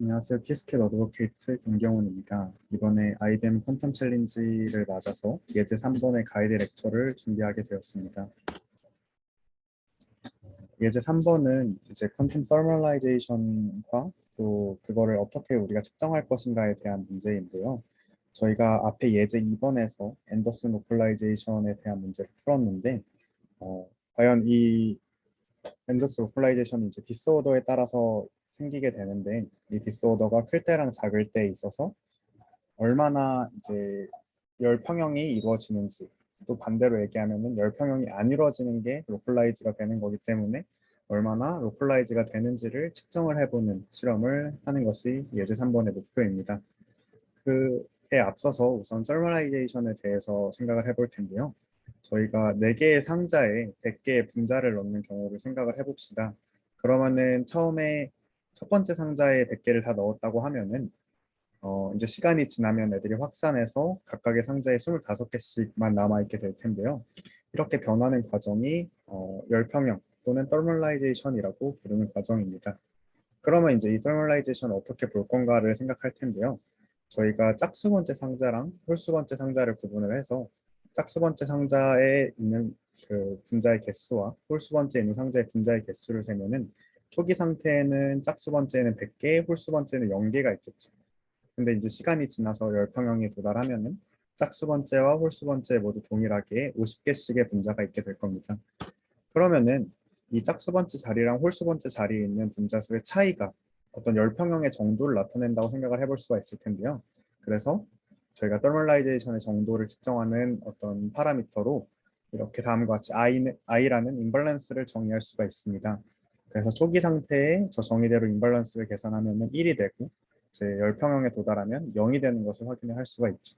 안녕하세요. 키스켓 어드보케이트 김경훈입니다. 이번에 IBM 퀀텀 챌린지를 맞아서 예제 3번의 가이드 렉처를 준비하게 되었습니다. 예제 3번은 이제 퀀텀 퍼멀라이제이션과 또 그거를 어떻게 우리가 측정할 것인가에 대한 문제인데요. 저희가 앞에 예제 2번에서 앤더슨 로컬라이제이션에 대한 문제를 풀었는데 어, 과연 이 앤더슨 로컬라이제이션이 이제 디스오더에 따라서 생기게 되는데 이 디스오더가 클 때랑 작을 때에 있어서 얼마나 이제 열 평형이 이루어지는지 또 반대로 얘기하면은 열 평형이 안 이루어지는 게 로컬라이즈가 되는 거기 때문에 얼마나 로컬라이즈가 되는지를 측정을 해보는 실험을 하는 것이 예제 3번의 목표입니다. 그에 앞서서 우선 설머라이제이션에 대해서 생각을 해볼 텐데요. 저희가 4개의 상자에 100개의 분자를 넣는 경우를 생각을 해봅시다. 그러면은 처음에 첫 번째 상자에 100개를 다 넣었다고 하면은 어, 이제 시간이 지나면 애들이 확산해서 각각의 상자에 25개씩만 남아있게 될 텐데요. 이렇게 변하는 과정이 어, 열평형 또는 떨멀라이제이션이라고 부르는 과정입니다. 그러면 이제 이 떨멀라이제이션을 어떻게 볼 건가를 생각할 텐데요. 저희가 짝수 번째 상자랑 홀수 번째 상자를 구분을 해서 짝수 번째 상자에 있는 그 분자의 개수와 홀수 번째에 있는 상자의 분자의 개수를 세면은 초기 상태에는 짝수 번째는 100개, 홀수 번째는 0개가 있겠죠. 근데 이제 시간이 지나서 열평형에 도달하면은 짝수 번째와 홀수 번째 모두 동일하게 50개씩의 분자가 있게 될 겁니다. 그러면은 이 짝수 번째 자리랑 홀수 번째 자리에 있는 분자 수의 차이가 어떤 열평형의 정도를 나타낸다고 생각을 해볼 수가 있을 텐데요. 그래서 저희가 떨멀라이제이션의 정도를 측정하는 어떤 파라미터로 이렇게 다음과 같이 I, I라는 임밸런스를 정의할 수가 있습니다. 그래서 초기 상태에 저 정의대로 임밸런스를 계산하면 1이 되고 제 열평형에 도달하면 0이 되는 것을 확인할 수가 있죠.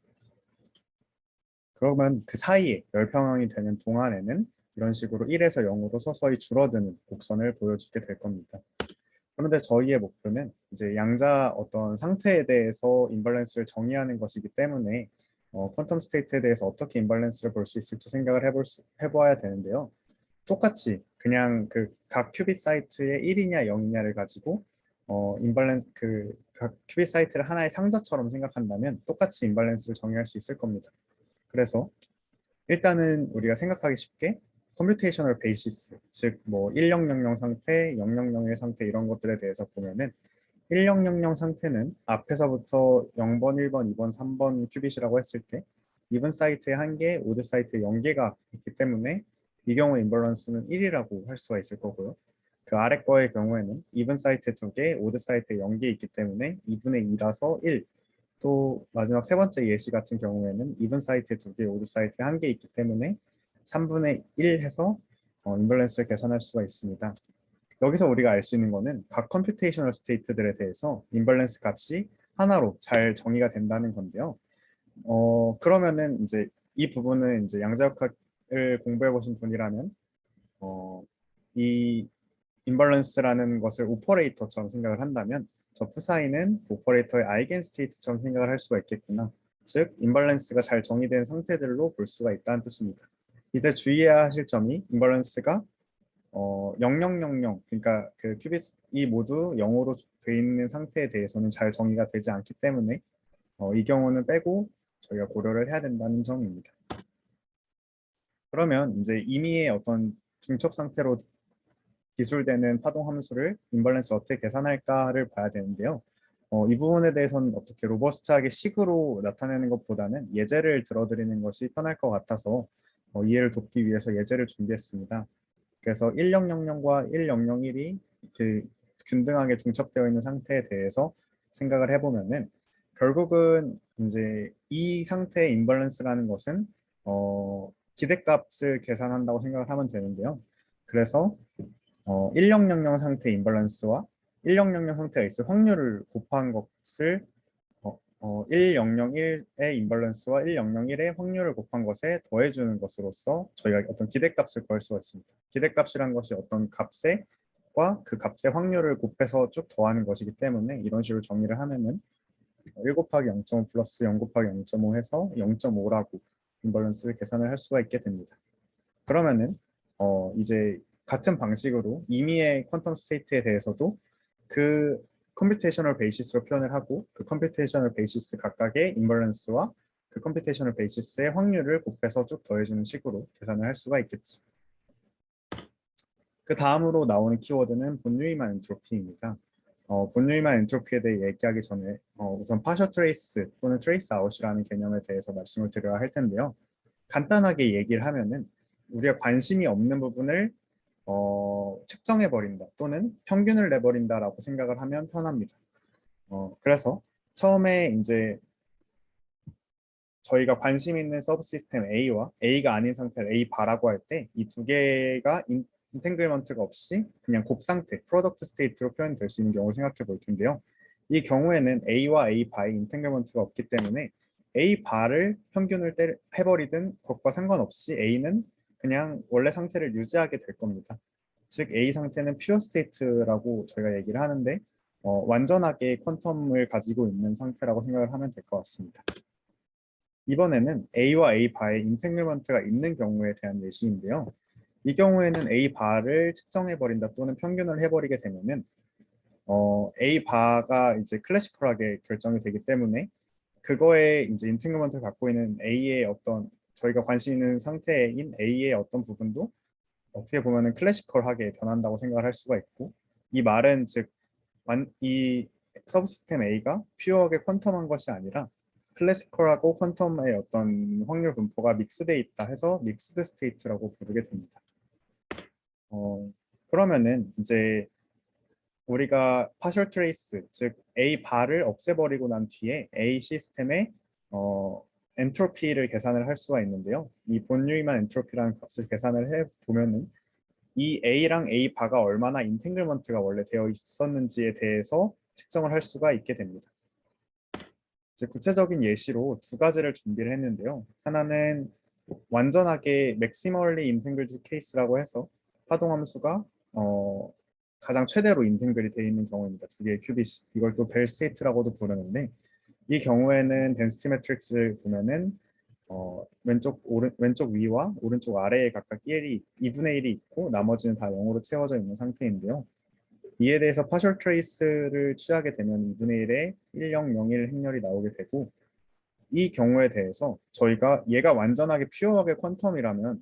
그러면 그 사이에 열평형이 되는 동안에는 이런 식으로 1에서 0으로 서서히 줄어드는 곡선을 보여주게 될 겁니다. 그런데 저희의 목표는 이제 양자 어떤 상태에 대해서 임밸런스를 정의하는 것이기 때문에 어, 퀀텀 스테이트에 대해서 어떻게 임밸런스를 볼 수 있을지 생각을 해볼 수, 해보아야 되는데요. 똑같이 그냥 그 각 큐빗 사이트의 1이냐 0이냐를 가지고 어, 임밸런스 그 각 큐빗 사이트를 하나의 상자처럼 생각한다면 똑같이 임밸런스를 정의할 수 있을 겁니다. 그래서 일단은 우리가 생각하기 쉽게 컴퓨테이셔널 베이시스, 즉 뭐 1000 상태, 0001 상태 이런 것들에 대해서 보면은 1000 상태는 앞에서부터 0번, 1번, 2번, 3번 큐빗이라고 했을 때 이번 사이트에 한 개, 오드 사이트에 0개가 있기 때문에 이 경우 임밸런스는 1이라고 할 수가 있을 거고요. 그 아래 거의 경우에는 이븐 사이트에 2개, 오드 사이트에 0개 있기 때문에 2분의 2라서 1. 또 마지막 세 번째 예시 같은 경우에는 이븐 사이트에 2개, 오드 사이트에 1개 있기 때문에 3분의 1 해서 어, 임밸런스를 계산할 수가 있습니다. 여기서 우리가 알 수 있는 거는 각 컴퓨테이셔널 스테이트들에 대해서 임밸런스 값이 하나로 잘 정의가 된다는 건데요. 어, 그러면은 이제 이 부분은 이제 양자역학 을 공부해 보신 분이라면 어, 이 임밸런스라는 것을 오퍼레이터처럼 생각을 한다면 저 푸사이는 오퍼레이터의 아이겐 스테이트처럼 생각을 할 수가 있겠구나. 즉 임밸런스가 잘 정의된 상태들로 볼 수가 있다는 뜻입니다. 이때 주의해야 하실 점이 임밸런스가 어, 0000 그러니까 그 큐빗이 모두 0으로 돼 있는 상태에 대해서는 잘 정의가 되지 않기 때문에 어, 이 경우는 빼고 저희가 고려를 해야 된다는 점입니다. 그러면 이제 임의의 어떤 중첩 상태로 기술되는 파동 함수를 임벌런스 어떻게 계산할까를 봐야 되는데요. 어, 이 부분에 대해서는 어떻게 로버스트하게 식으로 나타내는 것보다는 예제를 들어드리는 것이 편할 것 같아서 어, 이해를 돕기 위해서 예제를 준비했습니다. 그래서 1000과 1001이 그 균등하게 중첩되어 있는 상태에 대해서 생각을 해보면은 결국은 이제 이 상태의 임벌런스라는 것은 어, 기대값을 계산한다고 생각을 하면 되는데요. 그래서 어, 1000 상태 임밸런스와 1000 상태가 있을 확률을 곱한 것을 어, 어, 1001의 임밸런스와 1001의 확률을 곱한 것에 더해주는 것으로서 저희가 어떤 기대값을 구할 수가 있습니다. 기대값이란 것이 어떤 값과 그 값의 확률을 곱해서 쭉 더하는 것이기 때문에 이런 식으로 정의를 하면은 1 곱하기 0.5 플러스 0 곱하기 0.5 해서 0.5라고 임밸런스를 계산을 할 수가 있게 됩니다. 그러면은 어, 이제 같은 방식으로 임의의 퀀텀 스테이트에 대해서도 그 컴퓨테이셔널 베이시스로 표현을 하고 그 컴퓨테이셔널 베이시스 각각의 임벌런스와 그 컴퓨테이셔널 베이시스의 확률을 곱해서 쭉 더해주는 식으로 계산을 할 수가 있겠지. 그 다음으로 나오는 키워드는 본유이만 엔트로피입니다. 어, 본유이만 엔트로피에 대해 얘기하기 전에 어, 우선 파셔 트레이스 또는 트레이스 아웃이라는 개념에 대해서 말씀을 드려야 할 텐데요. 간단하게 얘기를 하면은 우리가 관심이 없는 부분을 어, 측정해 버린다 또는 평균을 내 버린다라고 생각을 하면 편합니다. 어, 그래서 처음에 이제 저희가 관심 있는 서브 시스템 A와 A가 아닌 상태를 A 바라고 할 때 이 두 개가 인, 인텐글먼트가 없이 그냥 곱 상태, 프로덕트 스테이트로 표현될 수 있는 경우를 생각해 볼 텐데요. 이 경우에는 A와 A 바의 인텐글먼트가 없기 때문에 A 바를 평균을 때, 해버리든 그것과 상관없이 A는 그냥 원래 상태를 유지하게 될 겁니다. 즉 A 상태는 퓨어 스테이트라고 저희가 얘기를 하는데 어, 완전하게 퀀텀을 가지고 있는 상태라고 생각을 하면 될 것 같습니다. 이번에는 A와 A 바의 인텐글먼트가 있는 경우에 대한 예시인데요. 이 경우에는 A 바를 측정해 버린다 또는 평균을 해버리게 되면은 어, A 바가 이제 클래시컬하게 결정이 되기 때문에 그거에 이제 인텐글먼트를 갖고 있는 A의 어떤 저희가 관심 있는 상태인 A의 어떤 부분도 어떻게 보면은 클래시컬하게 변한다고 생각을 할 수가 있고 이 말은 즉 이 서브시스템 A가 퓨어하게 퀀텀한 것이 아니라 클래시컬하고 퀀텀의 어떤 확률 분포가 믹스돼 있다 해서 믹스드 스테이트라고 부르게 됩니다. 어, 그러면은 이제 우리가 파셜 트레이스 즉 A 바를 없애버리고 난 뒤에 A 시스템의 어, 엔트로피를 계산을 할 수가 있는데요. 이 본유이만 엔트로피라는 값을 계산을 해 보면은 이 A랑 A 바가 얼마나 인텐글먼트가 원래 되어 있었는지에 대해서 측정을 할 수가 있게 됩니다. 이제 구체적인 예시로 두 가지를 준비를 했는데요. 하나는 완전하게 맥시멀리 인텐글즈 케이스라고 해서 파동 함수가 어, 가장 최대로 인텐글이 되어 있는 경우입니다. 두 개의 큐빗이 이걸 또 벨 스테이트라고도 부르는데 이 경우에는 덴시티 매트릭스를 보면은 어, 왼쪽 오른 왼쪽 위와 오른쪽 아래에 각각 1이 2분의 1이 있고 나머지는 다 0으로 채워져 있는 상태인데요. 이에 대해서 파셜 트레이스를 취하게 되면 2분의 1에 1, 0, 0, 1 행렬이 나오게 되고 이 경우에 대해서 저희가 얘가 완전하게 퓨어하게 퀀텀이라면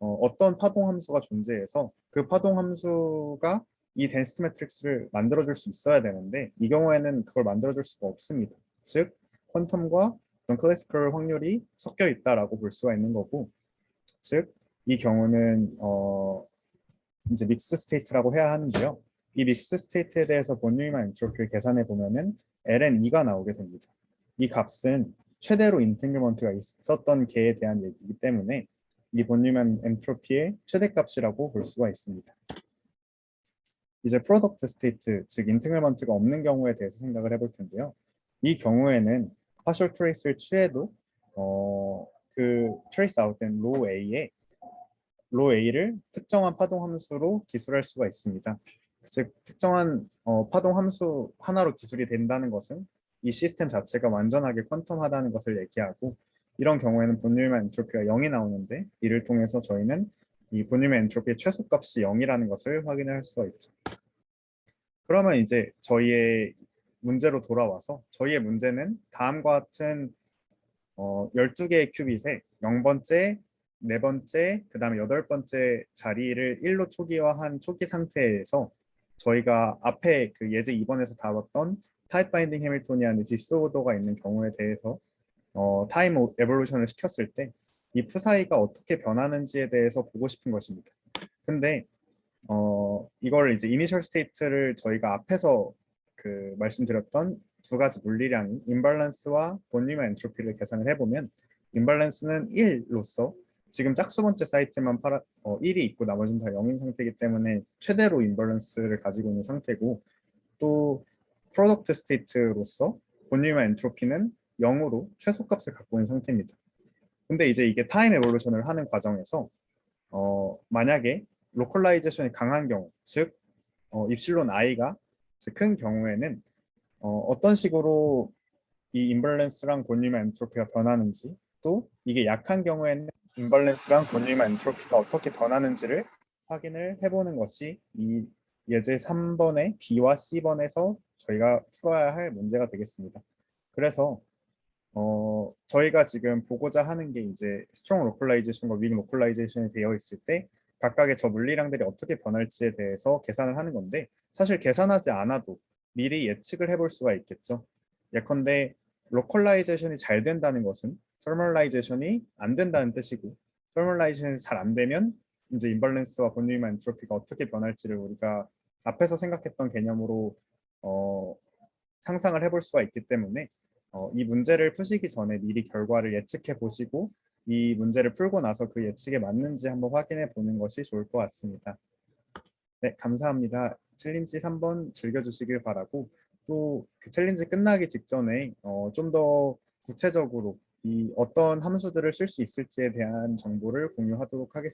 어, 떤 파동 함수가 존재해서 그 파동 함수가 이 덴시티 매트릭스를 만들어줄 수 있어야 되는데 이 경우에는 그걸 만들어줄 수가 없습니다. 즉 퀀텀과 어떤 클래시컬 확률이 섞여 있다라고 볼 수가 있는 거고 즉 이 경우는 어, 이제 믹스 스테이트라고 해야 하는데요. 이 믹스 스테이트에 대해서 본유이만 엔트로피를 계산해 보면은 ln2가 나오게 됩니다. 이 값은 최대로 인텐글먼트가 있었던 개에 대한 얘기이기 때문에 이 본유이만 엔트로피의 최대값이라고 볼 수가 있습니다. 이제 프로덕트 스테이트, 즉 인텐글먼트가 없는 경우에 대해서 생각을 해볼 텐데요. 이 경우에는 파셜 트레이스를 취해도 어, 그 트레이스 아웃된 로 A에 로 A를 특정한 파동 함수로 기술할 수가 있습니다. 즉 특정한 어, 파동 함수 하나로 기술이 된다는 것은 이 시스템 자체가 완전하게 퀀텀하다는 것을 얘기하고 이런 경우에는 본유만 엔트로피가 0이 나오는데 이를 통해서 저희는 이 본유만 엔트로피의 최소값이 0이라는 것을 확인을 할 수가 있죠. 그러면 이제 저희의 문제로 돌아와서 저희의 문제는 다음과 같은 어, 12개의 큐빗에 0번째, 네 번째, 그 다음에 여덟 번째 자리를 1로 초기화한 초기 상태에서 저희가 앞에 그 예제 2번에서 다뤘던 타입 바인딩 해밀토니안의 디스오더가 있는 경우에 대해서 어, 타임 에볼루션을 시켰을 때 이 푸사이가 어떻게 변하는지에 대해서 보고 싶은 것입니다. 근데 어, 이걸 이제 이니셜 스테이트를 저희가 앞에서 그 말씀드렸던 두 가지 물리량인 임발란스와 본리마 엔트로피를 계산을 해보면 임발란스는 1로서 지금 짝수 번째 사이트만 팔아, 어, 1이 있고 나머지는 다 0인 상태이기 때문에 최대로 임발란스를 가지고 있는 상태고 또 프로덕트 스테이트로서 본리마 엔트로피는 0으로 최소값을 갖고 있는 상태입니다. 근데 이제 이게 타임 에볼루션을 하는 과정에서 어, 만약에 로컬라이제이션이 강한 경우, 즉 어, 입실론 i가 큰 경우에는 어, 떤 식으로 이 임벌런스랑 곤유마 엔트로피가 변하는지 또 이게 약한 경우에는 임벌런스랑 곤유마 엔트로피가 어떻게 변하는지를 확인을 해보는 것이 이 예제 3번의 B와 C번에서 저희가 풀어야 할 문제가 되겠습니다. 그래서 어, 저희가 지금 보고자 하는 게 이제 스트롱 로컬라이제이션과 윅 로컬라이제이션이 되어 있을 때 각각의 저 물리량들이 어떻게 변할지에 대해서 계산을 하는 건데 사실 계산하지 않아도 미리 예측을 해볼 수가 있겠죠. 예컨대 로컬라이제이션이 잘 된다는 것은 터멀라이제이션이 안 된다는 뜻이고 터멀라이제이션이 잘 안 되면 이제 임벌런스와 본유이만 엔트로피가 어떻게 변할지를 우리가 앞에서 생각했던 개념으로 어, 상상을 해볼 수가 있기 때문에 어, 이 문제를 푸시기 전에 미리 결과를 예측해 보시고 이 문제를 풀고 나서 그 예측에 맞는지 한번 확인해 보는 것이 좋을 것 같습니다. 네, 감사합니다. 챌린지 3번 즐겨주시길 바라고 또 그 챌린지 끝나기 직전에 어, 좀 더 구체적으로 이 어떤 함수들을 쓸 수 있을지에 대한 정보를 공유하도록 하겠습니다.